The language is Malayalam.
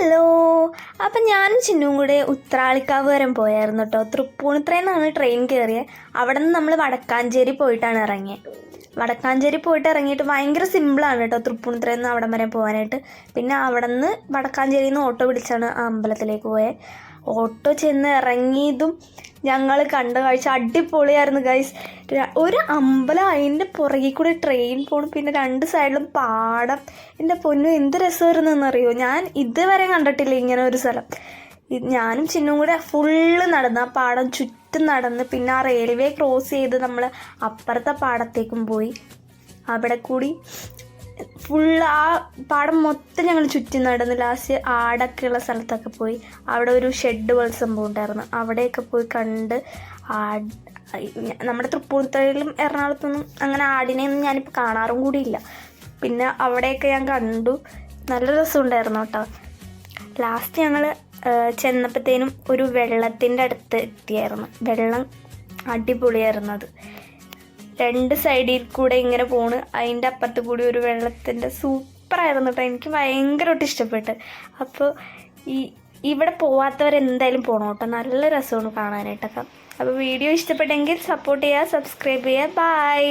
ഹലോ. അപ്പം ഞാനും ചിന്നും കൂടെ ഉത്രാളിക്കാവ് വരെ പോയായിരുന്നു കേട്ടോ തൃപ്പൂണിത്രയിൽ നിന്നാണ് ട്രെയിൻ കയറിയത് അവിടെ നിന്ന് നമ്മൾ വടക്കാഞ്ചേരി പോയിട്ടാണ് ഇറങ്ങിയത് വടക്കാഞ്ചേരി പോയിട്ട് ഇറങ്ങിയിട്ട് ഭയങ്കര സിമ്പിളാണ് കേട്ടോ തൃപ്പൂണിത്രയിൽ നിന്ന് അവിടം വരെ പോകാനായിട്ട്. പിന്നെ അവിടെ നിന്ന് വടക്കാഞ്ചേരിയിൽ നിന്ന് ഓട്ടോ പിടിച്ചാണ് അമ്പലത്തിലേക്ക് പോയത് ഓട്ടോ ചെന്ന് ഇറങ്ങിയതും ഞങ്ങൾ കണ്ട കാഴ്ച അടിപൊളിയായിരുന്നു ഗൈസ് ഒരു അമ്പലം അതിന്റെ പുറകിൽ കൂടി ട്രെയിൻ പോകണം പിന്നെ രണ്ട് സൈഡിലും പാടം. എന്റെ പൊന്നു എന്ത് രസമായിരുന്നു എന്നറിയോ ഞാൻ ഇതുവരെ കണ്ടിട്ടില്ല ഇങ്ങനെ ഒരു സ്ഥലം. ഞാനും ചിന്നും കൂടെ ഫുള്ള് നടന്ന് ആ പാടം ചുറ്റും നടന്ന് പിന്നെ ആ റെയിൽവേ ക്രോസ് ചെയ്ത് നമ്മൾ അപ്പുറത്തെ പാടത്തേക്കും പോയി. അവിടെ കൂടി ഫുള്ള് ആ പാടം മൊത്തം ഞങ്ങൾ ചുറ്റി നടന്ന് ലാസ്റ്റ് ആടൊക്കെയുള്ള സ്ഥലത്തൊക്കെ പോയി. അവിടെ ഒരു ഷെഡ് പോലെ സംഭവം ഉണ്ടായിരുന്നു. അവിടെയൊക്കെ പോയി കണ്ട് ആട് നമ്മുടെ തൃപ്പൂണിത്തുറയിലും എറണാകുളത്തൊന്നും അങ്ങനെ ആടിനെയൊന്നും ഞാനിപ്പോൾ കാണാറും കൂടിയില്ല. പിന്നെ അവിടെയൊക്കെ ഞാൻ കണ്ടു. നല്ല രസമുണ്ടായിരുന്നു കേട്ടോ. ലാസ്റ്റ് ഞങ്ങൾ ചെന്നപ്പോഴത്തേനും ഒരു വെള്ളത്തിന്റെ അടുത്ത് എത്തിയായിരുന്നു. വെള്ളം അടിപൊളിയായിരുന്നു അത്. രണ്ട് സൈഡിൽ കൂടെ ഇങ്ങനെ പോണ്. അതിന്റെ അപ്പുറത്ത് കൂടി ഒരു വെള്ളത്തിന്റെ സൂപ്പറായിരുന്നു കേട്ടോ എനിക്ക് ഭയങ്കരമായിട്ട് ഇഷ്ടപ്പെട്ട്. അപ്പോൾ ഈ ഇവിടെ പോവാത്തവരെന്തായാലും പോകണം കേട്ടോ നല്ല രസമാണ് കാണാനായിട്ടൊക്കെ. അപ്പോൾ വീഡിയോ ഇഷ്ടപ്പെട്ടെങ്കിൽ സപ്പോർട്ട് ചെയ്യുക സബ്സ്ക്രൈബ് ചെയ്യുക ബൈ